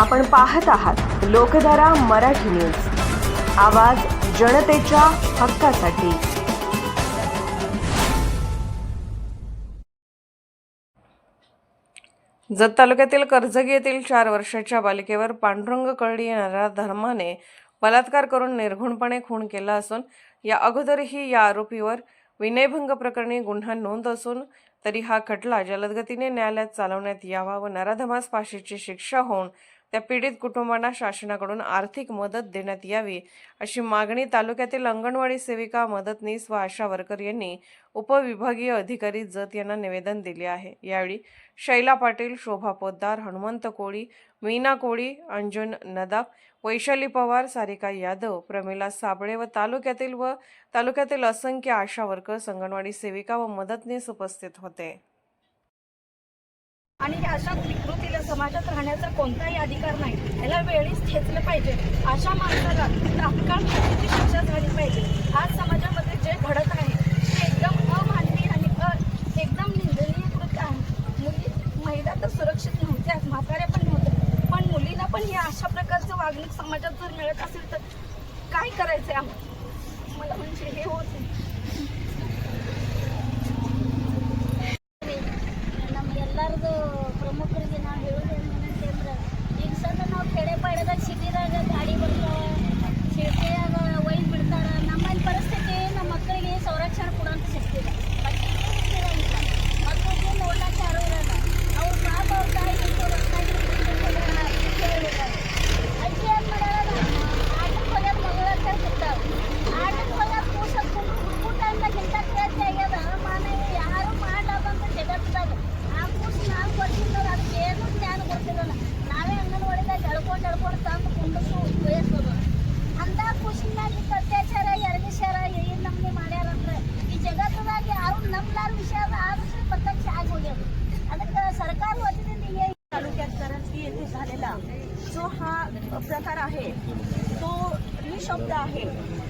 आपण पाहत आहात लोकधारा मराठी न्यूज. आवाज जनतेच्या हक्कासाठी. जत तालुक्यातील कर्जगी येथील चार वर्षाच्या बालिकेवर पांडुरंग कळडी येणाऱ्या धर्माने बलात्कार करून निर्घुणपणे खून केला असून या अगोदरही या आरोपीवर विनयभंग प्रकरणी गुन्हा नोंद असून तरी हा खटला जलदगतीने न्यायालयात चालवण्यात यावा व नराधमास फाशीची शिक्षा होऊन त्या पीडित कुटुंबांना शासनाकडून आर्थिक मदत देण्यात यावी अशी मागणी तालुक्यातील अंगणवाडी सेविका मदतनीस व आशा वर्कर यांनी उपविभागीय अधिकारी जत यांना निवेदन दिले आहे. यावेळी शैला पाटील शोभा पोद्दार हनुमंत कोळी मीना कोळी अंजुन नदाब वैशाली पवार सारिका यादव प्रमिला साबळे व तालुक्यातील व तालुक्यातील असंख्य आशा वर्कर्स अंगणवाडी सेविका व मदतनीस उपस्थित होते. आणि अशा विकृतीला समाजात राहण्याचा कोणताही अधिकार नाही. याला वेळीच ठेचलं पाहिजे. अशा माणसाला तात्काळ फाशीची शिक्षा झाली पाहिजे. आज समाजामध्ये जे घडत आहे ते एकदम अमानवी आणि अ एकदम निंदनीय कृत्य आहे. मुली महिला तर सुरक्षित नव्हत्याच म्हाताऱ्या पण नव्हत्या. पण मुलींना पण हे अशा प्रकारचं वागणूक समाजात जर मिळत असेल तर काय करायचंय आम्हाला? मला म्हणजे हे होत नाही. आहे. तो निशब्द आहे.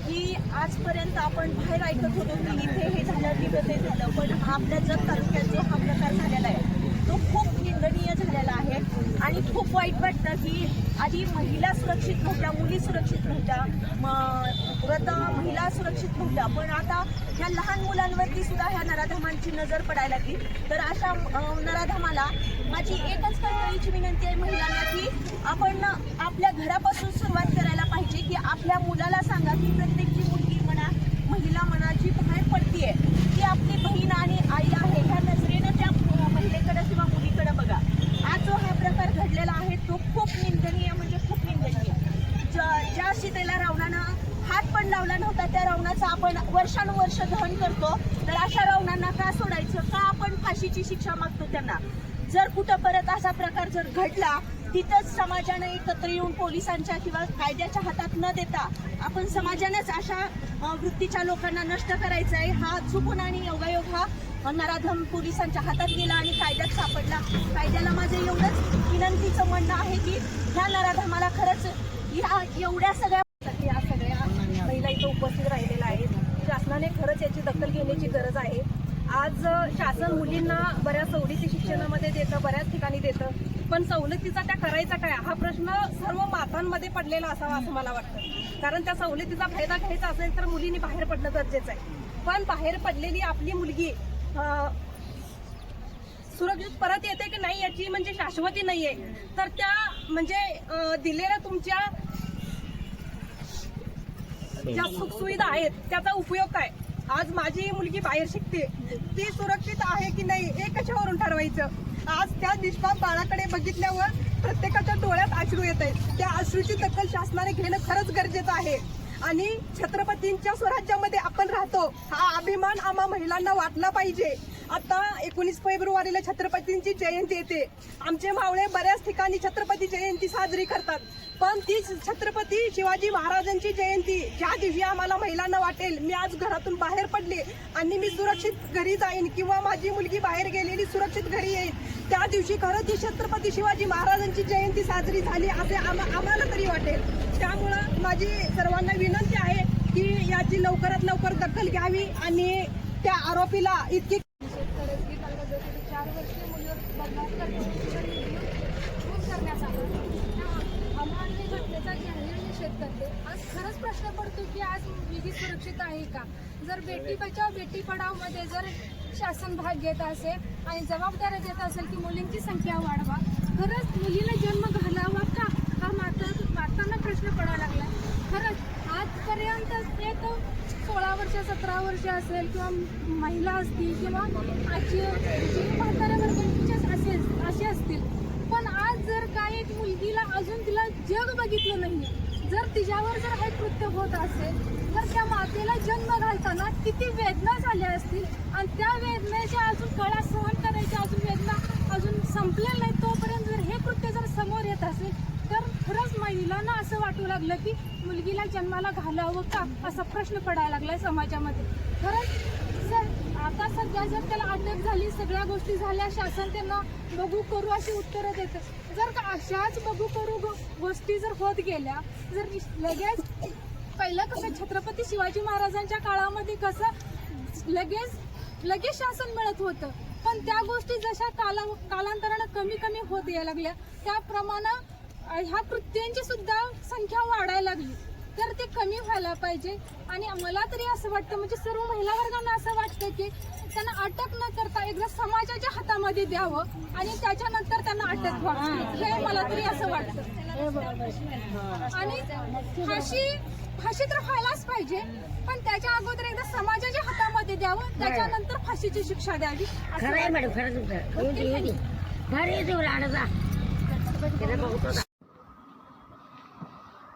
की आजपर्यंत आपण बाहेर ऐकत होतो की इथे हे झालं तिथे ते झालं पण आपल्या जत तालुक्यात जो हा प्रकार झालेला आहे तो खूप निंदनीय झालेला आहे. आणि खूप वाईट वाटतं की आधी महिला सुरक्षित नव्हत्या मुली सुरक्षित नव्हत्या मग वृद्ध महिला सुरक्षित नव्हत्या पण आता ह्या लहान मुलांवरती सुद्धा ह्या नराधमांची नजर पडायला लागली. तर अशा नराधमाला माझी एकच कळकळीची विनंती आहे महिलांना की आपण आपल्या घरापासून सुरुवात करायला पाहिजे की आपल्या मुलाला सांगा की प्रत्येकची मुलगी म्हणा महिला म्हणा जी बाहेर पडतीये ती आपली बहीण आणि आई आहे ह्या नजरेनं त्या अं, महिलेकडे किंवा मुलीकडे बघा. आज जो हा प्रकार घडलेला आहे तो खूप निंदनीय म्हणजे खूप निंदनीय. ज- ज्या सीतेला रावणानं हात पण लावला नव्हता त्या रावणाचं आपण वर्षानुवर्ष दहन करतो. तर अशा रावणांना का सोडायचं? का आपण फाशीची शिक्षा मागतो त्यांना? जर कुठं परत असा प्रकार जर घडला तिथंच समाजानं एकत्र येऊन पोलिसांच्या किंवा कायद्याच्या हातात न देता आपण समाजानेच अशा वृत्तीच्या लोकांना नष्ट करायचा आहे हा चुकून आणि योगायोग हा नराधम पोलिसांच्या हातात गेला आणि कायद्यात सापडला. कायद्याला माझं एवढंच विनंतीचं म्हणणं आहे की ह्या नराधमाला खरंच ह्या एवढ्या सगळ्या या सगळ्या महिला इथं उपस्थित राहिलेल्या आहेत. शासनाने खरंच याची दखल घेण्याची गरज आहे. आज शासन मुलींना बऱ्याच सवलती शिक्षणामध्ये देतं बऱ्याच ठिकाणी देतं. पण सवलतीचा त्या करायचा काय? हा प्रश्न सर्व मातांमध्ये पडलेला असावा असं मला वाटतं. कारण त्या सवलतीचा फायदा घ्यायचा असेल तर मुलींनी बाहेर पडणं गरजेचं आहे. पण बाहेर पडलेली आपली मुलगी सुरक्षित परत येते की नाही याची म्हणजे शाश्वती नाहीये. तर त्या म्हणजे दिलेल्या तुमच्या ज्या सुखसुविधा आहेत त्याचा उपयोग काय? आज माझी मुलगी बाहेर शिकते. ती सुरक्षित आहे की नाही हे कशावरून ठरवायचं? आज त्या निष्पाप बाळाकडे बघितल्यावर प्रत्येकाच्या डोळ्यात अश्रू येत आहेत. त्या अश्रूची दखल शासनाने घेणं खरंच गरजेचं आहे. आणि छत्रपतींच्या स्वराज्यामध्ये आपण राहतो हा अभिमान आम्हा महिलांना वाटला पाहिजे. आता एकोणीस फेब्रुवारीला छत्रपतींची जयंती येते. आमचे मावळे बऱ्याच ठिकाणी छत्रपती जयंती साजरी करतात. पण ती छत्रपती शिवाजी महाराजांची जयंती ज्या दिवशी आम्हाला महिलांना वाटेल मी आज घरातून बाहेर पडले आणि मी सुरक्षित घरी जाईन किंवा माझी मुलगी बाहेर गेलेली सुरक्षित घरी येईल त्या दिवशी खरं ती छत्रपती शिवाजी महाराजांची जयंती साजरी झाली असे आम्हा- आम्हाला तरी वाटेल. त्यामुळं माझी सर्वांना विनंती आहे की याची लवकरात लवकर दखल घ्यावी आणि त्या आरोपीला इतकी चार वर्षीय मुलीवर बलात्कार करून खून करण्यात आला. करते आज खरंच प्रश्न पडतो की आज विधी सुरक्षित आहे का? जर बेटी बचाव बेटी पढाव जर शासन भाग घेत असेल आणि जबाबदाऱ्या देत असेल की मुलींची संख्या वाढवा खरंच मुलीला जन्म घालावा का? हा माता मातांना प्रश्न पडावा लागला खरंच आजपर्यंत एक सोळा वर्ष सतरा वर्ष असेल किंवा महिला असतील किंवा आजी जी म्हाताऱ्या असे असे असतील. पण आज जर काही एक मुलगीला अजून तिला जग बघितलं नाही जर तिच्यावर जर हे कृत्य होत असेल तर त्या मातेला जन्म घालताना किती वेदना झाल्या असतील आणि त्या वेदनेच्या अजून कळा सहन करायच्या अजून वेदना अजून संपलेल्या नाही तोपर्यंत जर हे कृत्य जर समोर येत असेल तर खरंच महिलांना असं वाटू लागलं की मुलगीला जन्माला घालावं का? असा प्रश्न पडायला लागलाय समाजामध्ये. खरंच सर आता सध्या जर त्याला अटक झाली सगळ्या गोष्टी झाल्या शासन त्यांना बघू करू अशी उत्तरं देतं. जर का अशाच बघू करू गो- गोष्टी जर होत गेल्या जर लगेच पहिलं कसं छत्रपती शिवाजी महाराजांच्या काळामध्ये कसं लगेच लगेच शासन मिळत होतं. पण त्या गोष्टी जशा काला कालांतरानं कमी कमी होत यायला लागल्या त्याप्रमाणे ह्या कृत्यांची सुद्धा संख्या वाढायला लागली. तर ते कमी व्हायला पाहिजे. आणि मला तरी असं वाटतं म्हणजे सर्व महिला वर्गांना असं वाटतं की त्यांना अटक न करता एकदा समाजाच्या हातामध्ये द्यावं आणि त्याच्यानंतर त्यांना अटक व्हावी. हे. मला तरी असं वाटतं. आणि फाशी फाशी तर व्हायलाच पाहिजे पण त्याच्या अगोदर एकदा समाजाच्या हातामध्ये द्यावं त्याच्यानंतर फाशीची शिक्षा द्यावी. खरं आहे. मॅडम खरं तुमचं. दे